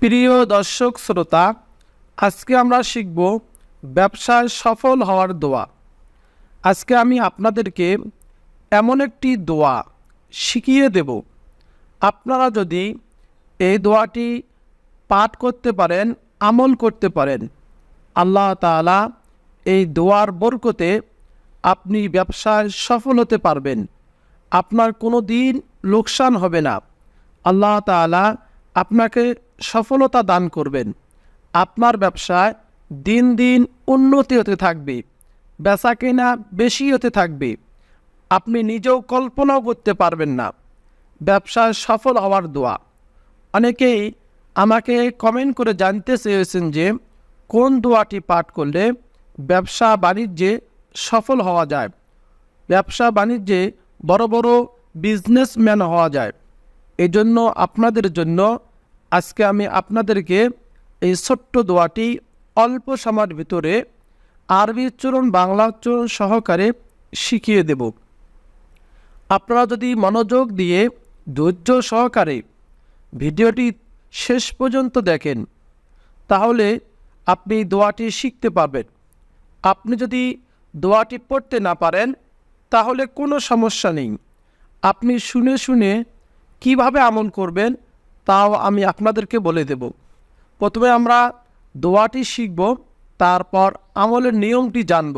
প্রিয় দর্শক শ্রোতা, আজকে আমরা শিখব ব্যবসায় সফল হওয়ার দোয়া। আজকে আমি আপনাদেরকে এমন একটি দোয়া শিখিয়ে দেব। আপনারা যদি এই দোয়াটি পাঠ করতে পারেন, আমল করতে পারেন, আল্লাহ তাআলা এই দোয়ার বরকতে আপনি ব্যবসায় সফল হতে পারবেন। আপনার কোনো দিন লোকসান হবে না। আল্লাহ তাআলা আপনাকে সফলতা দান করবেন। আপনার ব্যবসায় দিন দিন উন্নতি হতে থাকবে, বেচা কেনা বেশি হতে থাকবে। আপনি নিজেও কল্পনাও করতে পারবেন না। ব্যবসায় সফল হওয়ার দোয়া। অনেকেই আমাকে কমেন্ট করে জানতে চেয়েছেন যে, কোন দোয়াটি পাঠ করলে ব্যবসা বাণিজ্যে সফল হওয়া যায়? ব্যবসা বাণিজ্যে বড় বড় বিজনেসম্যান হওয়া যায়। এজন্য আপনাদের জন্য আজকে আমি আপনাদেরকে এই ছোট্ট দোয়াটি অল্প সময়ের ভিতরে আরবি উচ্চারণ, বাংলা উচ্চারণ সহকারে শিখিয়ে দেব। আপনারা যদি মনোযোগ দিয়ে ধৈর্য সহকারে ভিডিওটি শেষ পর্যন্ত দেখেন, তাহলে আপনি দোয়াটি শিখতে পারবেন। আপনি যদি দোয়াটি পড়তে না পারেন, তাহলে কোনো সমস্যা নেই। আপনি শুনে শুনে কীভাবে আমল করবেন তাও আমি আপনাদেরকে বলে দেব প্রথমে আমরা দোয়াটি শিখব তারপর আমলের নিয়মটি জানব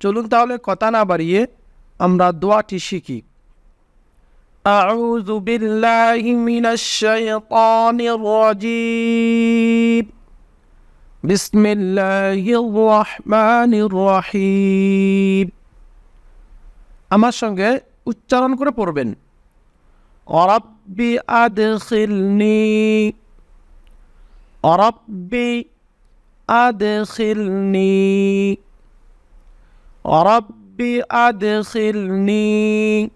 চলুন তাহলে কথা না বাড়িয়ে আমরা দোয়াটি শিখি أعوذ بالله من الشيطان الرجيم بسم الله الرحمن الرحيم আমার সঙ্গে উচ্চারণ করে পড়বেন رب أدخلني رب أدخلني رب أدخلني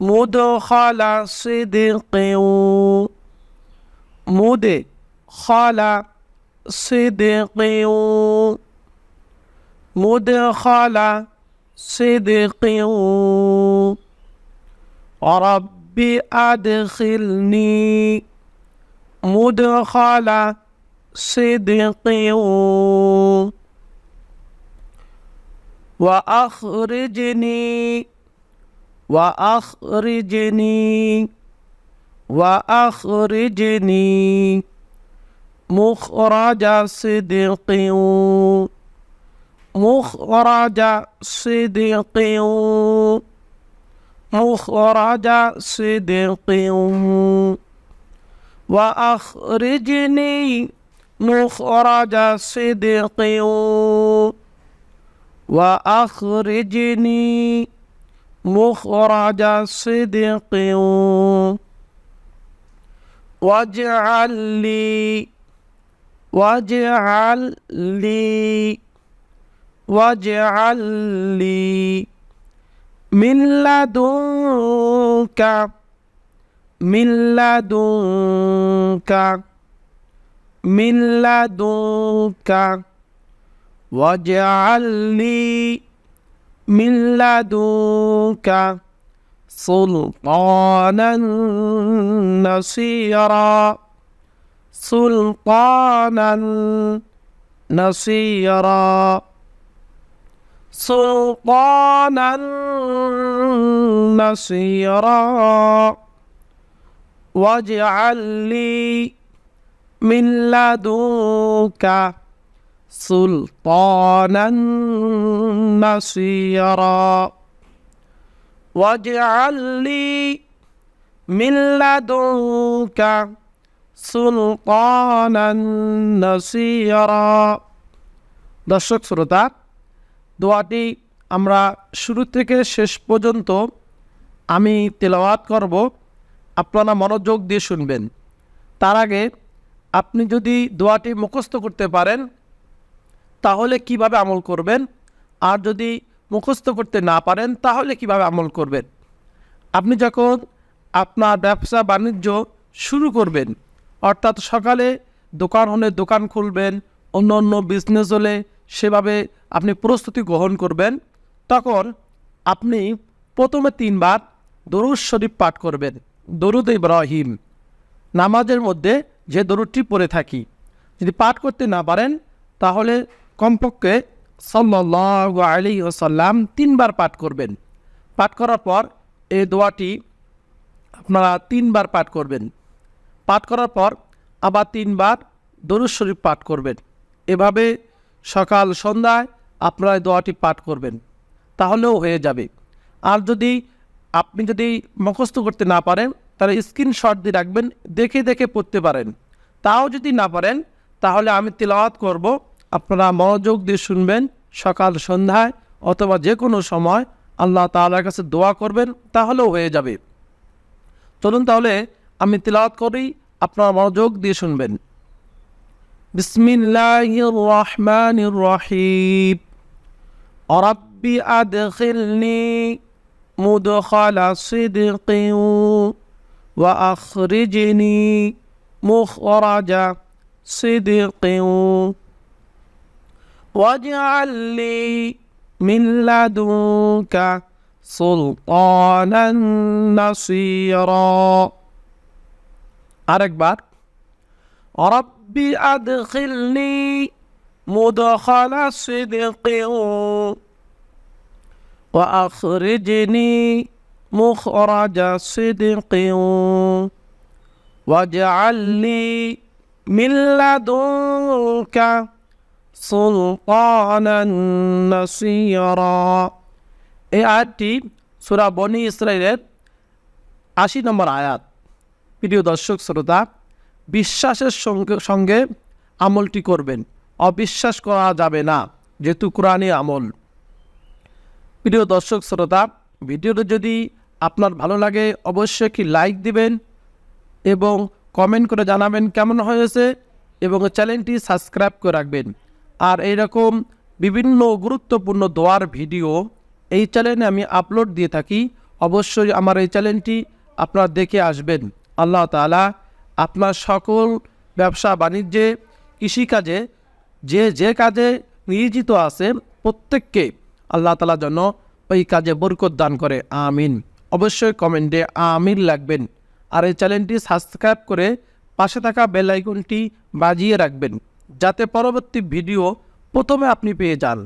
مدخل صدق مدخل صدق مدخل صدق رب أدخلني مدخل صدق وأخرجني وأخرجني وأخرجني مخرج صدق مخرج صدق مخرج صدق. وأخرجني مخرج صدق. وأخرجني مخرج صدق. واجعل لي واجعل لي واجعل لي من لدنك من لدنك من لدنك. واجعل لي من لدنك سلطانا نصيرا سلطانا نصيرا. سلطانا نصيرا واجعل لي من لدنك سلطانا نصيرا واجعل لي من لدنك سلطانا نصيرا দর্শক শ্রোতা দোয়াটি আমরা শুরু থেকে শেষ পর্যন্ত আমি তেলাওয়াত করব। আপনারা মনোযোগ দিয়ে শুনবেন। তার আগে আপনি যদি দোয়াটি মুখস্থ করতে পারেন, তাহলে কীভাবে আমল করবেন? আর যদি মুখস্থ করতে না পারেন, তাহলে কীভাবে আমল করবেন? আপনি যখন আপনার ব্যবসা বাণিজ্য শুরু করবেন, অর্থাৎ সকালে দোকান হলে দোকান খুলবেন অন্য অন্য বিজনেস হলে সেভাবে আপনি প্রস্তুতি গ্রহণ করবেন। তখন আপনি প্রথমে তিনবার দরুদ শরীফ পাঠ করবেন। দরুদ ইব্রাহিম। নামাজের মধ্যে যে দরুদটি পড়ে থাকি। যদি পাঠ করতে না পারেন, তাহলে কমপক্ষে সাল্লাহ আলী ওসাল্লাম তিনবার পাঠ করবেন। পাঠ করার পর এই দোয়াটি আপনারা তিনবার পাঠ করবেন। পাঠ করার পর আবার তিনবার দরুদ শরীফ পাঠ করবেন। এভাবে সকাল, সন্ধ্যায় আপনারা দোয়াটি পাঠ করবেন, তাহলেও হয়ে যাবে। আর যদি আপনি যদি মুখস্থ করতে না পারেন, তাহলে স্ক্রিনশট দিয়ে রাখবেন, দেখে দেখে পড়তে পারেন। তাও যদি না পারেন, তাহলে আমি তেলাওয়াত করব, আপনারা মনোযোগ দিয়ে শুনবেন, সকাল, সন্ধ্যায় অথবা যে কোনো সময় আল্লাহ তাআলার কাছে দোয়া করবেন, তাহলেও হয়ে যাবে। চলুন তাহলে আমি তেলাওয়াত করি, আপনারা মনোযোগ দিয়ে শুনবেন। بسم الله الرحمن الرحيم. رب أدخلني مدخل صدق وأخرجني مخرج صدق. واجعل لي من لدنك سلطانا نصيرا. أركبر رب أدخلني مدخل صدق وأخرجني مخرج صدق واجعل لي من لدنك سلطانا نصيرا এই আয়াতটি সুরা বনি ইসরায়েলের আশি নম্বর আয়াত প্রিয় দর্শক শ্রোতা বিশ্বাসের সঙ্গে সঙ্গে আমলটি করবেন। অবিশ্বাস করা যাবে না, যেহেতু কোরআনে আমল। প্রিয় দর্শক, শ্রোতা, ভিডিওটা যদি আপনার ভালো লাগে, অবশ্যই একটি লাইক দিবেন এবং কমেন্ট করে জানাবেন কেমন হয়েছে এবং চ্যানেলটি সাবস্ক্রাইব করে রাখবেন। আর এইরকম বিভিন্ন গুরুত্বপূর্ণ দোয়ার ভিডিও এই চ্যানেলে আমি আপলোড দিয়ে থাকি। অবশ্যই আমার এই চ্যানেলটি আপনারা দেখে আসবেন। আল্লাহ তাআলা আপনার সকল ব্যবসা বাণিজ্যে, কৃষিকাজে, যে যে কাজে নিয়োজিত আছে প্রত্যেককে আল্লাহ তালা যেন ওই কাজে বরকত দান করে, আমিন। অবশ্যই কমেন্টে আমিন লাগবেন। আর এই চ্যানেলটি সাবস্ক্রাইব করে পাশে থাকা বেল আইকনটি বাজিয়ে রাখবেন, যাতে পরবর্তী ভিডিও প্রথমে আপনি পেয়ে যান।